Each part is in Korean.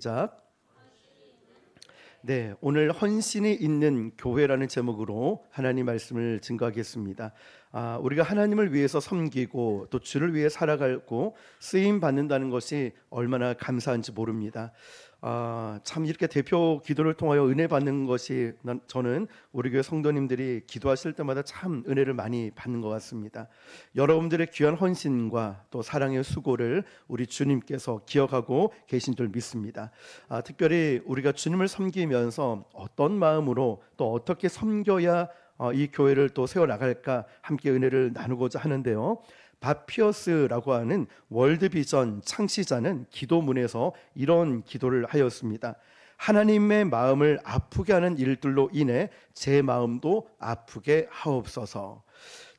시작. 네, 오늘 헌신이 있는 교회라는 제목으로 하나님 말씀을 증거하겠습니다. 아, 우리가 하나님을 위해서 섬기고 또 주를 위해 살아가고 쓰임 받는다는 것이 얼마나 감사한지 모릅니다. 아, 참 이렇게 대표 기도를 통하여 은혜 받는 것이 난- 저는 우리 교회 성도님들이 기도하실 때마다 참 은혜를 많이 받는 것 같습니다. 여러분들의 귀한 헌신과 또 사랑의 수고를 우리 주님께서 기억하고 계신 줄 믿습니다. 아, 특별히 우리가 주님을 섬기면서 어떤 마음으로 또 어떻게 섬겨야 어, 이 교회를 또 세워 나갈까 함께 은혜를 나누고자 하는데요. 바피어스라고 하는 월드비전 창시자는 기도문에서 이런 기도를 하였습니다. 하나님의 마음을 아프게 하는 일들로 인해 제 마음도 아프게 하옵소서.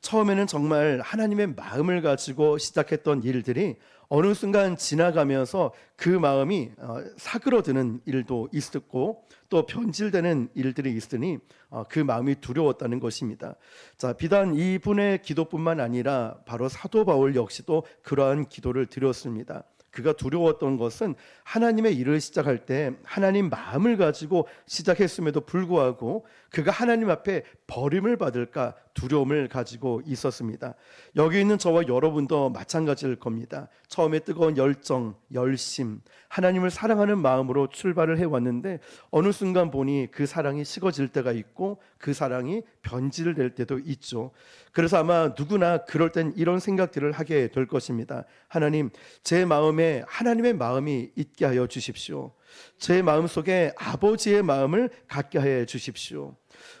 처음에는 정말 하나님의 마음을 가지고 시작했던 일들이 어느 순간 지나가면서 그 마음이 어, 사그러드는 일도 있었고 또 변질되는 일들이 있으니 어, 그 마음이 두려웠다는 것입니다. 자, 비단 이분의 기도뿐만 아니라 바로 사도 바울 역시도 그러한 기도를 드렸습니다. 그가 두려웠던 것은 하나님의 일을 시작할 때 하나님 마음을 가지고 시작했음에도 불구하고 그가 하나님 앞에 버림을 받을까 두려움을 가지고 있었습니다. 여기 있는 저와 여러분도 마찬가지일 겁니다. 처음에 뜨거운 열정, 열심, 하나님을 사랑하는 마음으로 출발을 해왔는데 어느 순간 보니 그 사랑이 식어질 때가 있고 그 사랑이 변질될 때도 있죠. 그래서 아마 누구나 그럴 땐 이런 생각들을 하게 될 것입니다. 하나님, 제 마음에 하나님의 마음이 있게 하여 주십시오. 제 마음 속에 아버지의 마음을 갖게 하여 주십시오.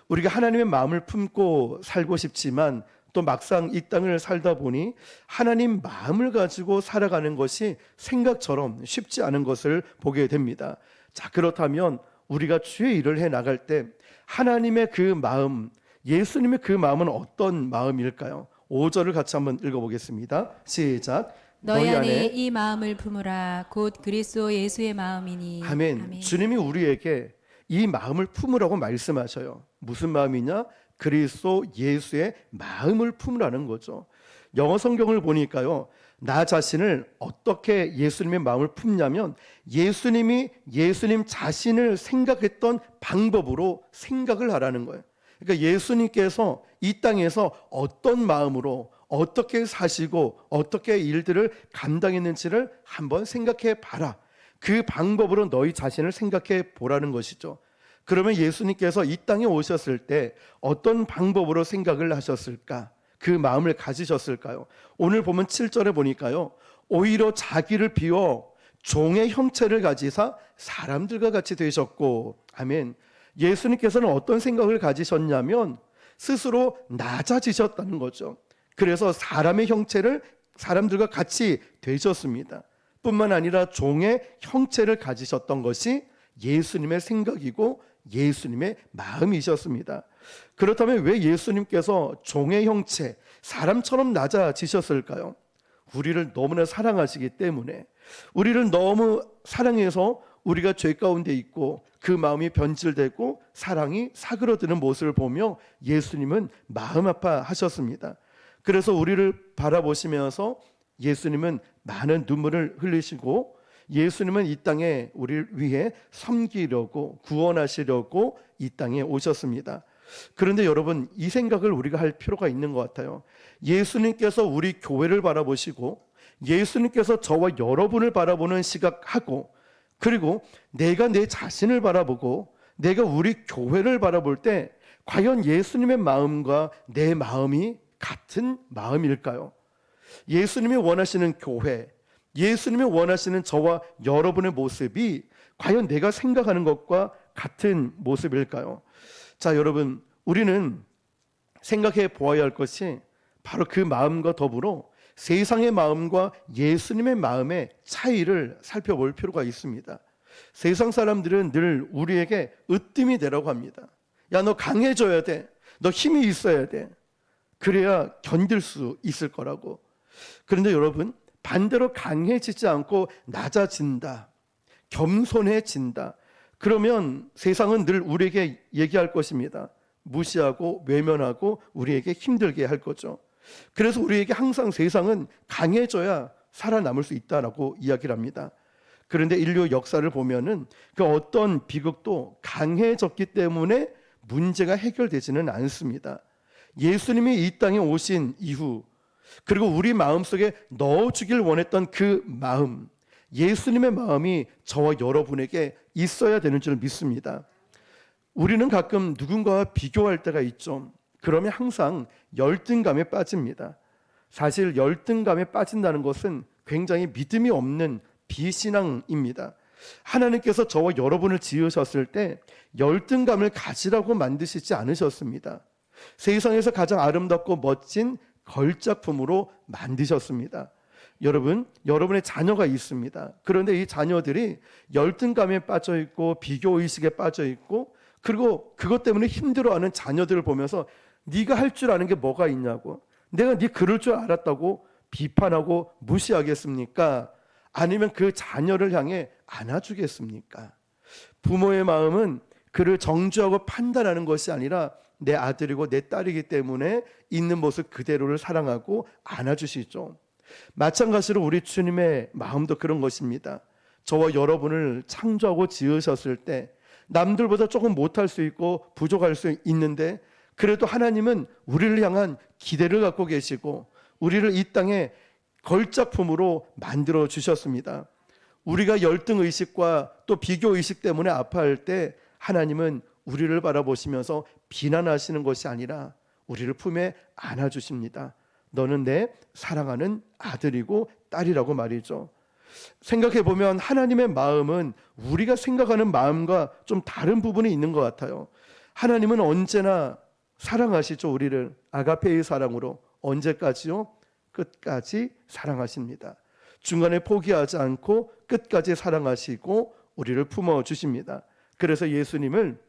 우리가 하나님의 마음을 품고 살고 싶지만 또 막상 이 땅을 살다 보니 하나님 마음을 가지고 살아가는 것이 생각처럼 쉽지 않은 것을 보게 됩니다. 자, 그렇다면 우리가 주의 일을 해 나갈 때 하나님의 그 마음, 예수님의 그 마음은 어떤 마음일까요? 5절을 같이 한번 읽어보겠습니다. 시작. 너희 안에 이 마음을 품으라 곧 그리스도 예수의 마음이니 아멘. 주님이 우리에게 이 마음을 품으라고 말씀하셔요. 무슨 마음이냐? 그리스도 예수의 마음을 품으라는 거죠. 영어 성경을 보니까요. 나 자신을 어떻게 예수님의 마음을 품냐면 예수님이 예수님 자신을 생각했던 방법으로 생각을 하라는 거예요. 그러니까 예수님께서 이 땅에서 어떤 마음으로 어떻게 사시고 어떻게 일들을 감당했는지를 한번 생각해 봐라. 그 방법으로 너희 자신을 생각해 보라는 것이죠. 그러면 예수님께서 이 땅에 오셨을 때 어떤 방법으로 생각을 하셨을까? 그 마음을 가지셨을까요? 오늘 보면 7절에 보니까요. 오히려 자기를 비워 종의 형체를 가지사 사람들과 같이 되셨고, 아멘. 예수님께서는 어떤 생각을 가지셨냐면 스스로 낮아지셨다는 거죠. 그래서 사람의 형체를 사람들과 같이 되셨습니다. 뿐만 아니라 종의 형체를 가지셨던 것이 예수님의 생각이고 예수님의 마음이셨습니다. 그렇다면 왜 예수님께서 종의 형체, 사람처럼 낮아지셨을까요? 우리를 너무나 사랑하시기 때문에 우리를 너무 사랑해서 우리가 죄 가운데 있고 그 마음이 변질되고 사랑이 사그러드는 모습을 보며 예수님은 마음 아파하셨습니다. 그래서 우리를 바라보시면서 예수님은 많은 눈물을 흘리시고 예수님은 이 땅에 우리를 위해 섬기려고 구원하시려고 이 땅에 오셨습니다. 그런데 여러분 이 생각을 우리가 할 필요가 있는 것 같아요. 예수님께서 우리 교회를 바라보시고 예수님께서 저와 여러분을 바라보는 시각하고 그리고 내가 내 자신을 바라보고 내가 우리 교회를 바라볼 때 과연 예수님의 마음과 내 마음이 같은 마음일까요? 예수님이 원하시는 교회, 예수님이 원하시는 저와 여러분의 모습이 과연 내가 생각하는 것과 같은 모습일까요? 자, 여러분, 우리는 생각해 보아야 할 것이 바로 그 마음과 더불어 세상의 마음과 예수님의 마음의 차이를 살펴볼 필요가 있습니다. 세상 사람들은 늘 우리에게 으뜸이 되라고 합니다. 야, 너 강해져야 돼. 너 힘이 있어야 돼. 그래야 견딜 수 있을 거라고. 그런데 여러분, 반대로 강해지지 않고 낮아진다. 겸손해진다. 그러면 세상은 늘 우리에게 얘기할 것입니다. 무시하고 외면하고 우리에게 힘들게 할 거죠. 그래서 우리에게 항상 세상은 강해져야 살아남을 수 있다라고 이야기를 합니다. 그런데 인류 역사를 보면은 그 어떤 비극도 강해졌기 때문에 문제가 해결되지는 않습니다. 예수님이 이 땅에 오신 이후 그리고 우리 마음속에 넣어주길 원했던 그 마음, 예수님의 마음이 저와 여러분에게 있어야 되는 줄 믿습니다. 우리는 가끔 누군가와 비교할 때가 있죠. 그러면 항상 열등감에 빠집니다. 사실 열등감에 빠진다는 것은 굉장히 믿음이 없는 비신앙입니다. 하나님께서 저와 여러분을 지으셨을 때 열등감을 가지라고 만드시지 않으셨습니다. 세상에서 가장 아름답고 멋진 걸작품으로 만드셨습니다. 여러분, 여러분의 자녀가 있습니다. 그런데 이 자녀들이 열등감에 빠져 있고 비교 의식에 빠져 있고 그리고 그것 때문에 힘들어하는 자녀들을 보면서 네가 할 줄 아는 게 뭐가 있냐고 내가 네 그럴 줄 알았다고 비판하고 무시하겠습니까? 아니면 그 자녀를 향해 안아주겠습니까? 부모의 마음은 그를 정죄하고 판단하는 것이 아니라 내 아들이고 내 딸이기 때문에 있는 모습 그대로를 사랑하고 안아주시죠. 마찬가지로 우리 주님의 마음도 그런 것입니다. 저와 여러분을 창조하고 지으셨을 때 남들보다 조금 못할 수 있고 부족할 수 있는데 그래도 하나님은 우리를 향한 기대를 갖고 계시고 우리를 이 땅에 걸작품으로 만들어 주셨습니다. 우리가 열등 의식과 또 비교 의식 때문에 아파할 때 하나님은 우리를 바라보시면서 비난하시는 것이 아니라 우리를 품에 안아 주십니다. 너는 내 사랑하는 아들이고 딸이라고 말이죠. 생각해 보면 하나님의 마음은 우리가 생각하는 마음과 좀 다른 부분이 있는 것 같아요. 하나님은 언제나 사랑하시죠, 우리를 아가페의 사랑으로 언제까지요? 끝까지 사랑하십니다. 중간에 포기하지 않고 끝까지 사랑하시고 우리를 품어 주십니다. 그래서 예수님을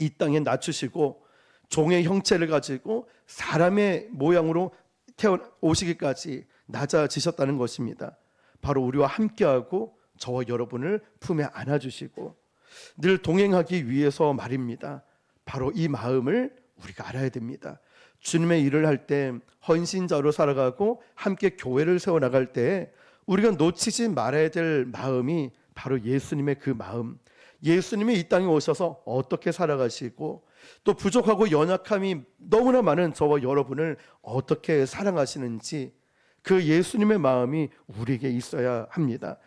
이 땅에 낮추시고 종의 형체를 가지고 사람의 모양으로 태어 오시기까지 낮아지셨다는 것입니다. 바로 우리와 함께하고 저와 여러분을 품에 안아주시고 늘 동행하기 위해서 말입니다. 바로 이 마음을 우리가 알아야 됩니다. 주님의 일을 할 때 헌신자로 살아가고 함께 교회를 세워 나갈 때 우리가 놓치지 말아야 될 마음이 바로 예수님의 그 마음. 예수님이 이 땅에 오셔서 어떻게 살아가시고 또 부족하고 연약함이 너무나 많은 저와 여러분을 어떻게 사랑하시는지 그 예수님의 마음이 우리에게 있어야 합니다.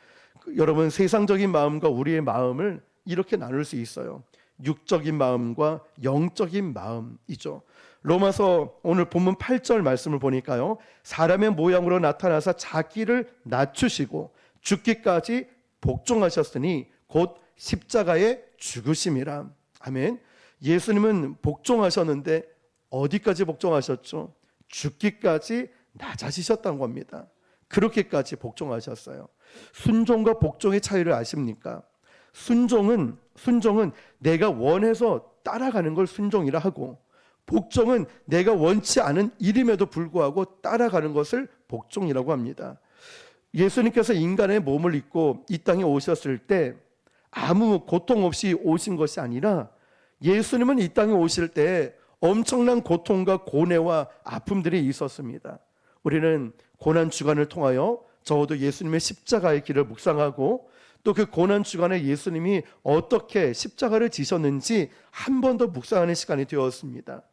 그 여러분 세상적인 마음과 우리의 마음을 이렇게 나눌 수 있어요. 육적인 마음과 영적인 마음이죠. 로마서 오늘 본문 8절 말씀을 보니까요. 사람의 모양으로 나타나서 자기를 낮추시고 죽기까지 복종하셨으니 곧 십자가에 죽으심이라. 아멘. 예수님은 복종하셨는데 어디까지 복종하셨죠? 죽기까지 낮아지셨다는 겁니다. 그렇게까지 복종하셨어요. 순종과 복종의 차이를 아십니까? 순종은 순종은 내가 원해서 따라가는 걸 순종이라 하고 복종은 내가 원치 않은 일임에도 불구하고 따라가는 것을 복종이라고 합니다. 예수님께서 인간의 몸을 입고 이 땅에 오셨을 때 아무 고통 없이 오신 것이 아니라 예수님은 이 땅에 오실 때 엄청난 고통과 고뇌와 아픔들이 있었습니다. 우리는 고난 주간을 통하여 적어도 예수님의 십자가의 길을 묵상하고 또 그 고난 주간에 예수님이 어떻게 십자가를 지셨는지 한 번 더 묵상하는 시간이 되었습니다.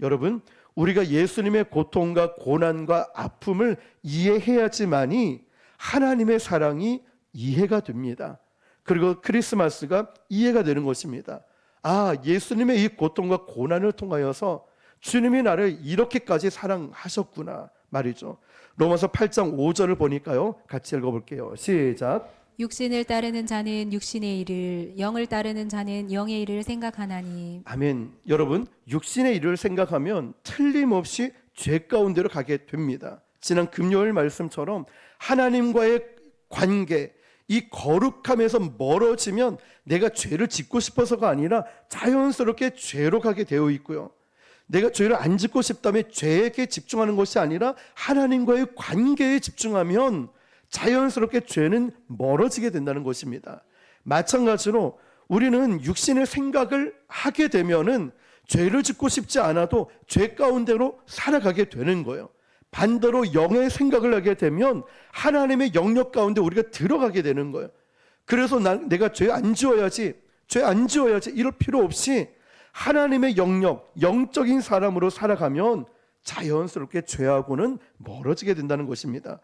여러분, 우리가 예수님의 고통과 고난과 아픔을 이해해야지만이 하나님의 사랑이 이해가 됩니다. 그리고 크리스마스가 이해가 되는 것입니다. 아, 예수님의 이 고통과 고난을 통하여서 주님이 나를 이렇게까지 사랑하셨구나 말이죠. 로마서 8장 5절을 보니까요. 같이 읽어 볼게요. 시작. 육신을 따르는 자는 육신의 일을 영을 따르는 자는 영의 일을 생각하나니 아멘. 여러분, 육신의 일을 생각하면 틀림없이 죄 가운데로 가게 됩니다. 지난 금요일 말씀처럼 하나님과의 관계, 이 거룩함에서 멀어지면 내가 죄를 짓고 싶어서가 아니라 자연스럽게 죄로 가게 되어 있고요. 내가 죄를 안 짓고 싶다면 죄에게 집중하는 것이 아니라 하나님과의 관계에 집중하면 자연스럽게 죄는 멀어지게 된다는 것입니다. 마찬가지로 우리는 육신의 생각을 하게 되면은 죄를 짓고 싶지 않아도 죄 가운데로 살아가게 되는 거예요. 반대로 영의 생각을 하게 되면 하나님의 영역 가운데 우리가 들어가게 되는 거예요. 그래서 난 내가 죄 안 지어야지, 죄 안 지어야지 이럴 필요 없이 하나님의 영역, 영적인 사람으로 살아가면 자연스럽게 죄하고는 멀어지게 된다는 것입니다.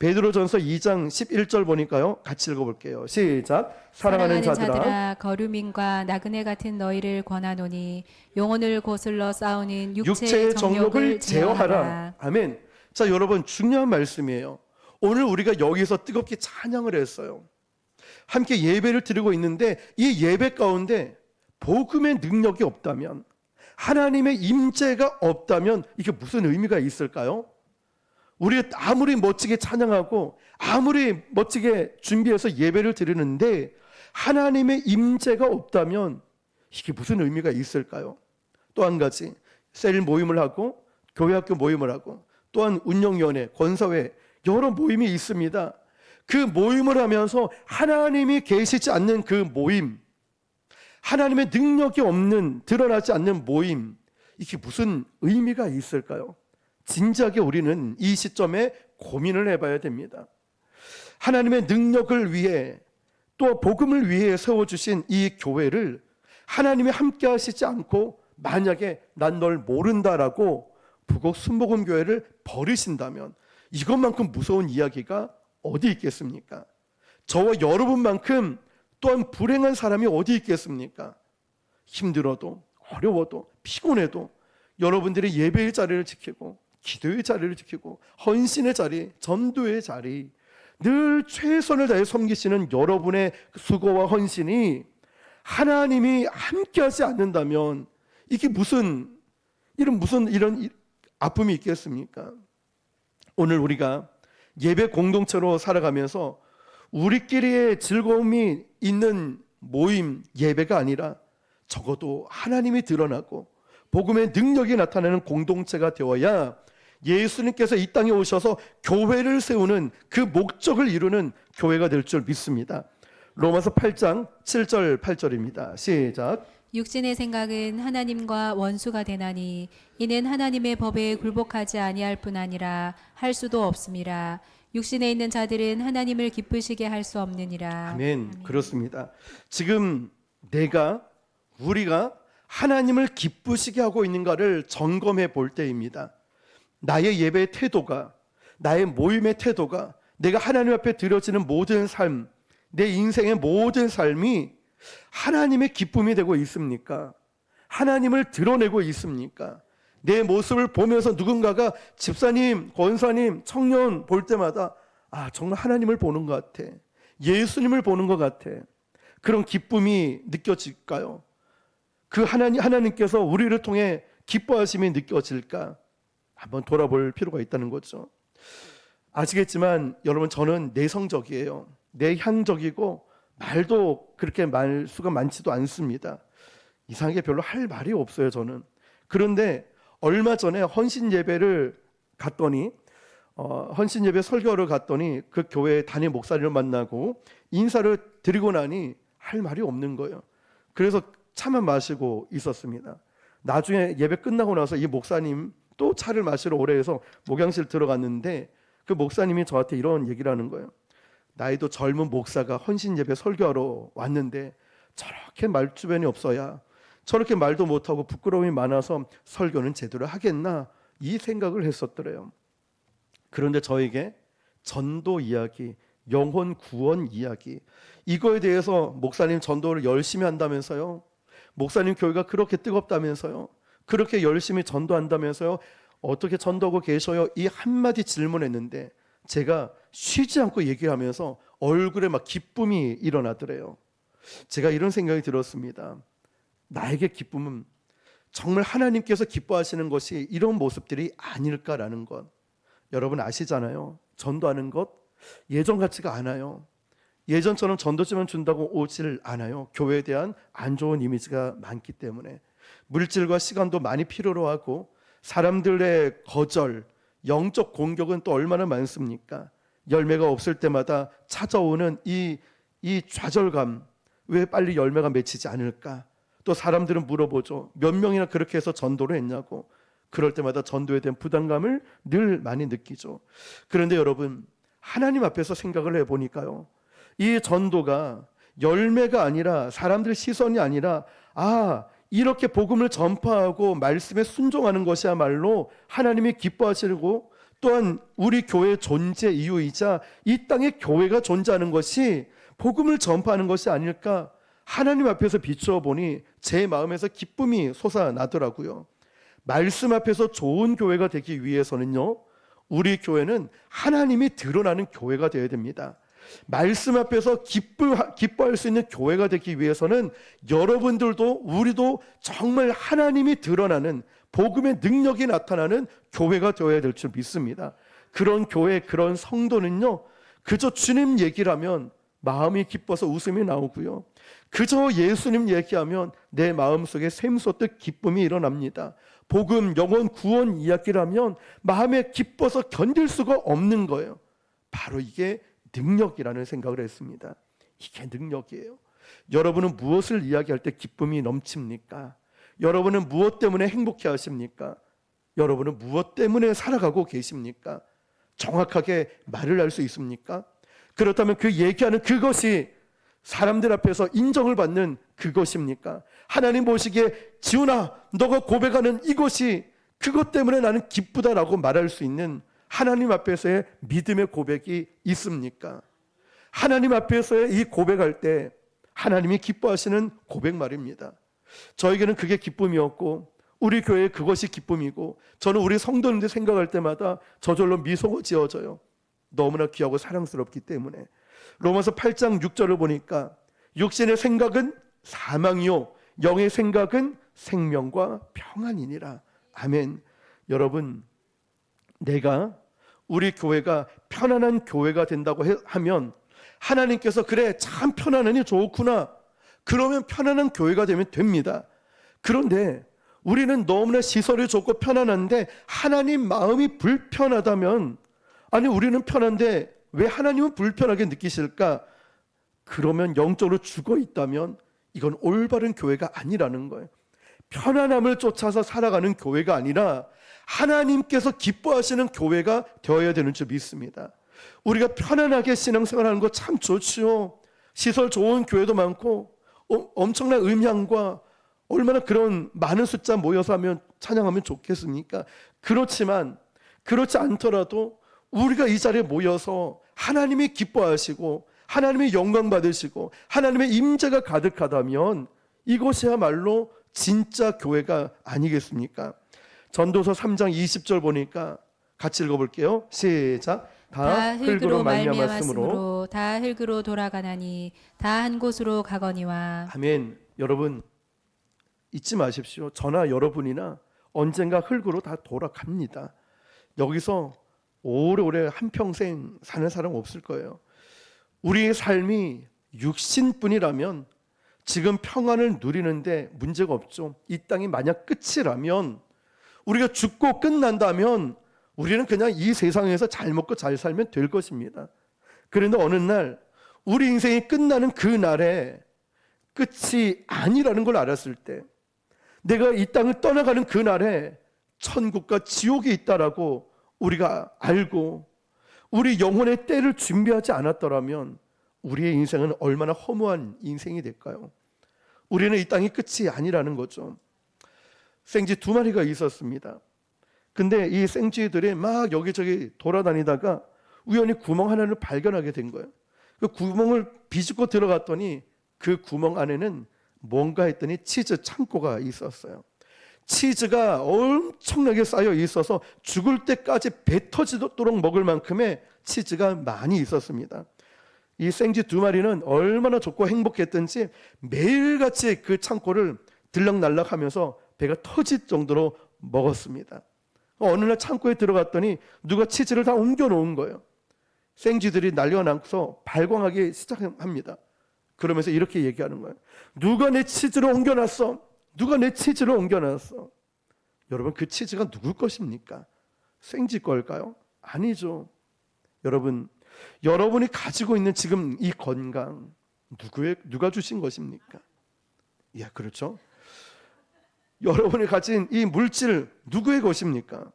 베드로전서 2장 11절 보니까요. 같이 읽어볼게요. 시작. 사랑하는 자들아, 거류민과 나그네 같은 너희를 권하노니 영혼을 거슬러 싸우는 육체의, 육체의 정욕을 정욕을 제어하라. 제어하라. 아멘. 자, 여러분 중요한 말씀이에요. 오늘 우리가 여기서 뜨겁게 찬양을 했어요. 함께 예배를 드리고 있는데 이 예배 가운데 복음의 능력이 없다면 하나님의 임재가 없다면 이게 무슨 의미가 있을까요? 우리가 아무리 멋지게 찬양하고 아무리 멋지게 준비해서 예배를 드리는데 하나님의 임재가 없다면 이게 무슨 의미가 있을까요? 또 한 가지 셀 모임을 하고 교회 학교 모임을 하고 또한 운영위원회, 권사회 여러 모임이 있습니다. 그 모임을 하면서 하나님이 계시지 않는 그 모임, 하나님의 능력이 없는 드러나지 않는 모임 이게 무슨 의미가 있을까요? 진지하게 우리는 이 시점에 고민을 해봐야 됩니다. 하나님의 능력을 위해 또 복음을 위해 세워주신 이 교회를 하나님이 함께 하시지 않고 만약에 난 널 모른다라고 부곡 순복음 교회를 버리신다면 이것만큼 무서운 이야기가 어디 있겠습니까? 저와 여러분만큼 또한 불행한 사람이 어디 있겠습니까? 힘들어도 어려워도 피곤해도 여러분들이 예배의 자리를 지키고 기도의 자리를 지키고 헌신의 자리, 전도의 자리 늘 최선을 다해 섬기시는 여러분의 그 수고와 헌신이 하나님이 함께하지 않는다면 이게 무슨 이런 무슨 이런 이- 아픔이 있겠습니까? 오늘 우리가 예배 공동체로 살아가면서 우리끼리의 즐거움이 있는 모임 예배가 아니라 적어도 하나님이 드러나고 복음의 능력이 나타나는 공동체가 되어야 예수님께서 이 땅에 오셔서 교회를 세우는 그 목적을 이루는 교회가 될 줄 믿습니다. 로마서 8장 7절 8절입니다. 시작. 육신의 생각은 하나님과 원수가 되나니 이는 하나님의 법에 굴복하지 아니할 뿐 아니라 할 수도 없음이라 육신에 있는 자들은 하나님을 기쁘시게 할 수 없느니라 아멘. 그렇습니다. 지금 내가 우리가 하나님을 기쁘시게 하고 있는가를 점검해 볼 때입니다. 나의 예배의 태도가 나의 모임의 태도가 내가 하나님 앞에 드려지는 모든 삶, 내 인생의 모든 삶이 하나님의 기쁨이 되고 있습니까? 하나님을 드러내고 있습니까? 내 모습을 보면서 누군가가 집사님, 권사님, 청년 볼 때마다 아, 정말 하나님을 보는 것 같아. 예수님을 보는 것 같아. 그런 기쁨이 느껴질까요? 그 하나님, 하나님께서 우리를 통해 기뻐하심이 느껴질까? 한번 돌아볼 필요가 있다는 거죠. 아시겠지만 여러분 저는 내성적이에요. 내향적이고 말도 그렇게 말 수가 많지도 않습니다. 이상하게 별로 할 말이 없어요, 저는. 그런데 얼마 전에 헌신 예배를 갔더니 어, 헌신 예배 설교를 갔더니 그 교회 담임 목사님을 만나고 인사를 드리고 나니 할 말이 없는 거예요. 그래서 차만 마시고 있었습니다. 나중에 예배 끝나고 나서 이 목사님 또 차를 마시러 오래 해서 목양실 들어갔는데 그 목사님이 저한테 이런 얘기를 하는 거예요. 나이도 젊은 목사가 헌신 예배 설교하러 왔는데 저렇게 말주변이 없어야 저렇게 말도 못하고 부끄러움이 많아서 설교는 제대로 하겠나 이 생각을 했었더래요. 그런데 저에게 전도 이야기, 영혼 구원 이야기 이거에 대해서 목사님 전도를 열심히 한다면서요. 목사님 교회가 그렇게 뜨겁다면서요. 그렇게 열심히 전도한다면서요. 어떻게 전도하고 계셔요? 이 한마디 질문했는데 제가 쉬지 않고 얘기하면서 얼굴에 막 기쁨이 일어나더래요. 제가 이런 생각이 들었습니다. 나에게 기쁨은 정말 하나님께서 기뻐하시는 것이 이런 모습들이 아닐까라는 것. 여러분 아시잖아요. 전도하는 것 예전 같지가 않아요. 예전처럼 전도지만 준다고 오질 않아요. 교회에 대한 안 좋은 이미지가 많기 때문에 물질과 시간도 많이 필요로 하고 사람들의 거절, 영적 공격은 또 얼마나 많습니까? 열매가 없을 때마다 찾아오는 이, 이 좌절감, 왜 빨리 열매가 맺히지 않을까? 또 사람들은 물어보죠. 몇 명이나 그렇게 해서 전도를 했냐고. 그럴 때마다 전도에 대한 부담감을 늘 많이 느끼죠. 그런데 여러분, 하나님 앞에서 생각을 해보니까요. 이 전도가 열매가 아니라 사람들 시선이 아니라 아 이렇게 복음을 전파하고 말씀에 순종하는 것이야말로 하나님이 기뻐하시고 또한 우리 교회 존재 이유이자 이 땅에 교회가 존재하는 것이 복음을 전파하는 것이 아닐까 하나님 앞에서 비추어 보니 제 마음에서 기쁨이 솟아나더라고요. 말씀 앞에서 좋은 교회가 되기 위해서는요. 우리 교회는 하나님이 드러나는 교회가 되어야 됩니다. 말씀 앞에서 기뻐, 기뻐할 수 있는 교회가 되기 위해서는 여러분들도 우리도 정말 하나님이 드러나는 복음의 능력이 나타나는 교회가 되어야 될 줄 믿습니다. 그런 교회, 그런 성도는요, 그저 주님 얘기라면 마음이 기뻐서 웃음이 나오고요. 그저 예수님 얘기하면 내 마음속에 샘솟듯 기쁨이 일어납니다. 복음, 영원, 구원 이야기라면 마음에 기뻐서 견딜 수가 없는 거예요. 바로 이게 능력이라는 생각을 했습니다. 이게 능력이에요. 여러분은 무엇을 이야기할 때 기쁨이 넘칩니까? 여러분은 무엇 때문에 행복해 하십니까? 여러분은 무엇 때문에 살아가고 계십니까? 정확하게 말을 할 수 있습니까? 그렇다면 그 얘기하는 그것이 사람들 앞에서 인정을 받는 그것입니까? 하나님 보시기에 지훈아 너가 고백하는 이것이 그것 때문에 나는 기쁘다라고 말할 수 있는 하나님 앞에서의 믿음의 고백이 있습니까? 하나님 앞에서의 이 고백할 때 하나님이 기뻐하시는 고백 말입니다. 저에게는 그게 기쁨이었고 우리 교회에 그것이 기쁨이고 저는 우리 성도님들 생각할 때마다 저절로 미소가 지어져요. 너무나 귀하고 사랑스럽기 때문에 로마서 8장 6절을 보니까 육신의 생각은 사망이요 영의 생각은 생명과 평안이니라. 아멘. 여러분 내가 우리 교회가 편안한 교회가 된다고 해- 하면 하나님께서 그래 참 편안하니 좋구나. 그러면 편안한 교회가 되면 됩니다. 그런데 우리는 너무나 시설이 좋고 편안한데 하나님 마음이 불편하다면 아니 우리는 편한데 왜 하나님은 불편하게 느끼실까? 그러면 영적으로 죽어 있다면 이건 올바른 교회가 아니라는 거예요. 편안함을 쫓아서 살아가는 교회가 아니라 하나님께서 기뻐하시는 교회가 되어야 되는 줄 믿습니다. 우리가 편안하게 신앙생활하는 거 참 좋지요. 시설 좋은 교회도 많고 어, 엄청난 음향과 얼마나 그런 많은 숫자 모여서 하면 찬양하면 좋겠습니까? 그렇지만 그렇지 않더라도 우리가 이 자리에 모여서 하나님이 기뻐하시고 하나님의 영광 받으시고 하나님의 임재가 가득하다면 이것이야말로 진짜 교회가 아니겠습니까? 전도서 3장 20절 보니까 같이 읽어볼게요. 시작. 다, 다 흙으로 말미암았으므로 다 흙으로 돌아가나니 다 한 곳으로 가거니와 아멘. 여러분 잊지 마십시오. 저나 여러분이나 언젠가 흙으로 다 돌아갑니다. 여기서 오래오래 한평생 사는 사람 없을 거예요. 우리의 삶이 육신뿐이라면 지금 평안을 누리는데 문제가 없죠. 이 땅이 만약 끝이라면 우리가 죽고 끝난다면 우리는 그냥 이 세상에서 잘 먹고 잘 살면 될 것입니다. 그런데 어느 날 우리 인생이 끝나는 그 날에 끝이 아니라는 걸 알았을 때 내가 이 땅을 떠나가는 그 날에 천국과 지옥이 있다라고 우리가 알고 우리 영혼의 때를 준비하지 않았더라면 우리의 인생은 얼마나 허무한 인생이 될까요? 우리는 이 땅이 끝이 아니라는 거죠. 생쥐 두 마리가 있었습니다. 근데 이 생쥐들이 막 여기저기 돌아다니다가 우연히 구멍 하나를 발견하게 된 거예요. 그 구멍을 비집고 들어갔더니 그 구멍 안에는 뭔가 했더니 치즈 창고가 있었어요. 치즈가 엄청나게 쌓여 있어서 죽을 때까지 배 터지도록 먹을 만큼의 치즈가 많이 있었습니다. 이 생쥐 두 마리는 얼마나 좋고 행복했던지 매일같이 그 창고를 들락날락 하면서 배가 터질 정도로 먹었습니다. 어느 날 창고에 들어갔더니 누가 치즈를 다 옮겨 놓은 거예요. 생쥐들이 난리가 나서 발광하기 시작합니다. 그러면서 이렇게 얘기하는 거예요. 누가 내 치즈를 옮겨 놨어? 누가 내 치즈를 옮겨 놨어? 여러분 그 치즈가 누구 것입니까? 생쥐 걸까요? 아니죠. 여러분 여러분이 가지고 있는 지금 이 건강 누구의 누가 주신 것입니까? 예, 그렇죠. 여러분이 가진 이 물질 누구의 것입니까?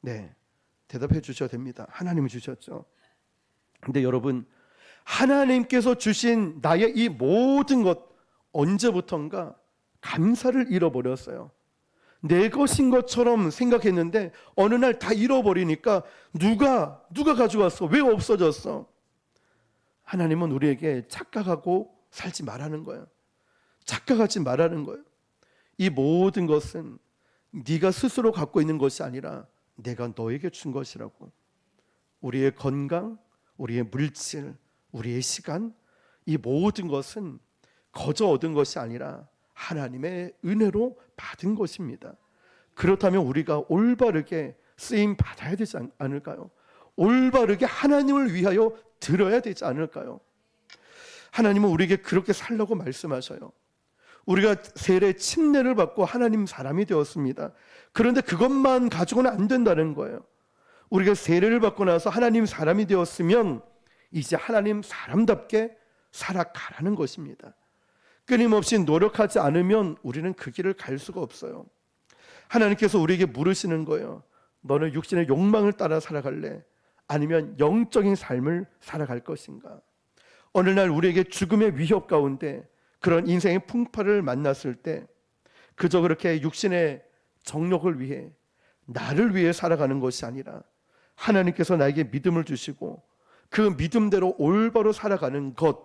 네, 대답해 주셔야 됩니다. 하나님이 주셨죠. 근데 여러분 하나님께서 주신 나의 이 모든 것 언제부턴가 감사를 잃어버렸어요. 내 것인 것처럼 생각했는데 어느 날 다 잃어버리니까 누가 누가 가져갔어? 왜 없어졌어? 하나님은 우리에게 착각하고 살지 말라는 거예요. 착각하지 말라는 거예요. 이 모든 것은 네가 스스로 갖고 있는 것이 아니라 내가 너에게 준 것이라고. 우리의 건강, 우리의 물질, 우리의 시간, 이 모든 것은 거저 얻은 것이 아니라 하나님의 은혜로 받은 것입니다. 그렇다면 우리가 올바르게 쓰임 받아야 되지 않- 않을까요? 올바르게 하나님을 위하여 들어야 되지 않을까요? 하나님은 우리에게 그렇게 살라고 말씀하셔요. 우리가 세례 침례를 받고 하나님 사람이 되었습니다. 그런데 그것만 가지고는 안 된다는 거예요. 우리가 세례를 받고 나서 하나님 사람이 되었으면 이제 하나님 사람답게 살아가라는 것입니다. 끊임없이 노력하지 않으면 우리는 그 길을 갈 수가 없어요. 하나님께서 우리에게 물으시는 거예요. 너는 육신의 욕망을 따라 살아갈래? 아니면 영적인 삶을 살아갈 것인가? 어느 날 우리에게 죽음의 위협 가운데 그런 인생의 풍파를 만났을 때 그저 그렇게 육신의 정력을 위해 나를 위해 살아가는 것이 아니라 하나님께서 나에게 믿음을 주시고 그 믿음대로 올바로 살아가는 것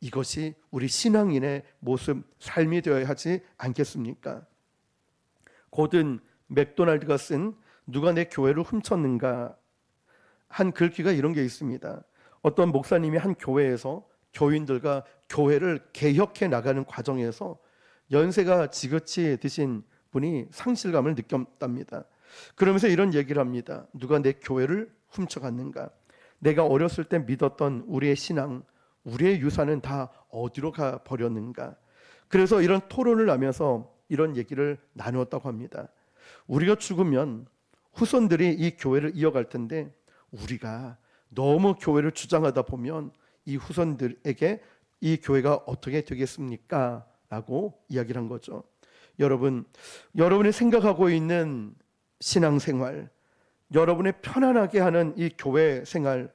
이것이 우리 신앙인의 모습 삶이 되어야 하지 않겠습니까? 고든 맥도날드가 쓴 누가 내 교회를 훔쳤는가 한 글귀가 이런 게 있습니다. 어떤 목사님이 한 교회에서 교인들과 교회를 개혁해 나가는 과정에서 연세가 지긋이 드신 분이 상실감을 느꼈답니다. 그러면서 이런 얘기를 합니다. 누가 내 교회를 훔쳐갔는가? 내가 어렸을 때 믿었던 우리의 신앙, 우리의 유산은 다 어디로 가 버렸는가? 그래서 이런 토론을 하면서 이런 얘기를 나누었다고 합니다. 우리가 죽으면 후손들이 이 교회를 이어갈 텐데 우리가 너무 교회를 주장하다 보면 이 후손들에게 이 교회가 어떻게 되겠습니까? 라고 이야기를 한 거죠. 여러분, 여러분이 생각하고 있는 신앙생활, 여러분의 편안하게 하는 이 교회 생활,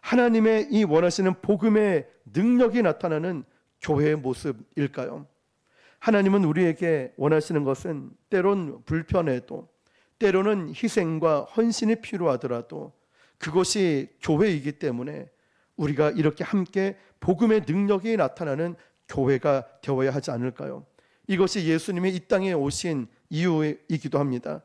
하나님의 이 원하시는 복음의 능력이 나타나는 교회의 모습일까요? 하나님은 우리에게 원하시는 것은 때론 불편해도 때로는 희생과 헌신이 필요하더라도 그것이 교회이기 때문에 우리가 이렇게 함께 복음의 능력이 나타나는 교회가 되어야 하지 않을까요? 이것이 예수님이 이 땅에 오신 이유이기도 합니다.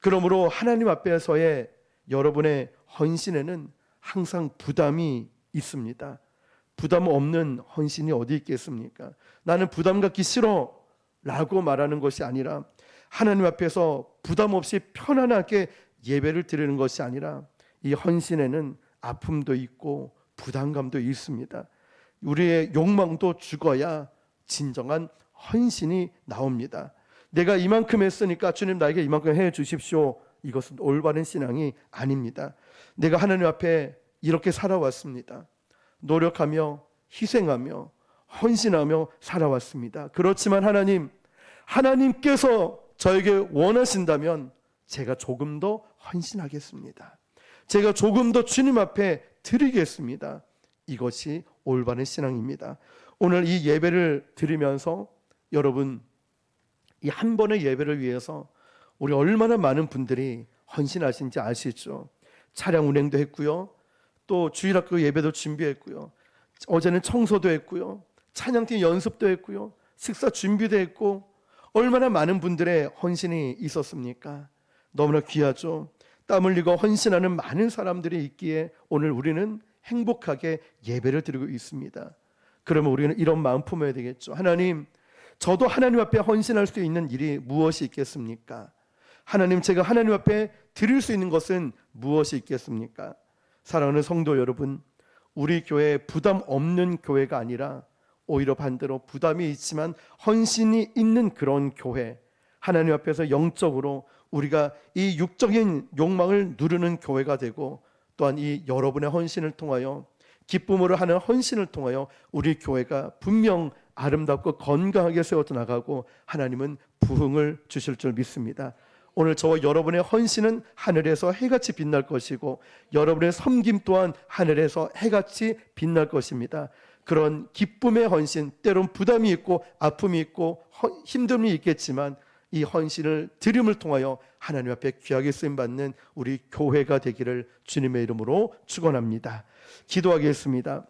그러므로 하나님 앞에서의 여러분의 헌신에는 항상 부담이 있습니다. 부담 없는 헌신이 어디 있겠습니까? 나는 부담 갖기 싫어 라고 말하는 것이 아니라 하나님 앞에서 부담 없이 편안하게 예배를 드리는 것이 아니라 이 헌신에는 아픔도 있고 부담감도 있습니다. 우리의 욕망도 죽어야 진정한 헌신이 나옵니다. 내가 이만큼 했으니까 주님 나에게 이만큼 해 주십시오. 이것은 올바른 신앙이 아닙니다. 내가 하나님 앞에 이렇게 살아왔습니다. 노력하며 희생하며 헌신하며 살아왔습니다. 그렇지만 하나님, 하나님께서 저에게 원하신다면 제가 조금 더 헌신하겠습니다. 제가 조금 더 주님 앞에 드리겠습니다. 이것이 올바른 신앙입니다. 오늘 이 예배를 드리면서 여러분 이 한 번의 예배를 위해서 우리 얼마나 많은 분들이 헌신하신지 아시죠? 차량 운행도 했고요. 또 주일학교 예배도 준비했고요. 어제는 청소도 했고요. 찬양팀 연습도 했고요. 식사 준비도 했고 얼마나 많은 분들의 헌신이 있었습니까? 너무나 귀하죠. 땀 흘리고 헌신하는 많은 사람들이 있기에 오늘 우리는 행복하게 예배를 드리고 있습니다. 그러면 우리는 이런 마음 품어야 되겠죠. 하나님, 저도 하나님 앞에 헌신할 수 있는 일이 무엇이 있겠습니까? 하나님, 제가 하나님 앞에 드릴 수 있는 것은 무엇이 있겠습니까? 사랑하는 성도 여러분, 우리 교회 부담 없는 교회가 아니라 오히려 반대로 부담이 있지만 헌신이 있는 그런 교회, 하나님 앞에서 영적으로 우리가 이 육적인 욕망을 누르는 교회가 되고 또한 이 여러분의 헌신을 통하여 기쁨으로 하는 헌신을 통하여 우리 교회가 분명 아름답고 건강하게 세워져 나가고 하나님은 부흥을 주실 줄 믿습니다. 오늘 저와 여러분의 헌신은 하늘에서 해같이 빛날 것이고 여러분의 섬김 또한 하늘에서 해같이 빛날 것입니다. 그런 기쁨의 헌신, 때론 부담이 있고 아픔이 있고 허- 힘듦이 있겠지만 이 헌신을 드림을 통하여 하나님 앞에 귀하게 쓰임 받는 우리 교회가 되기를 주님의 이름으로 축원합니다. 기도하겠습니다.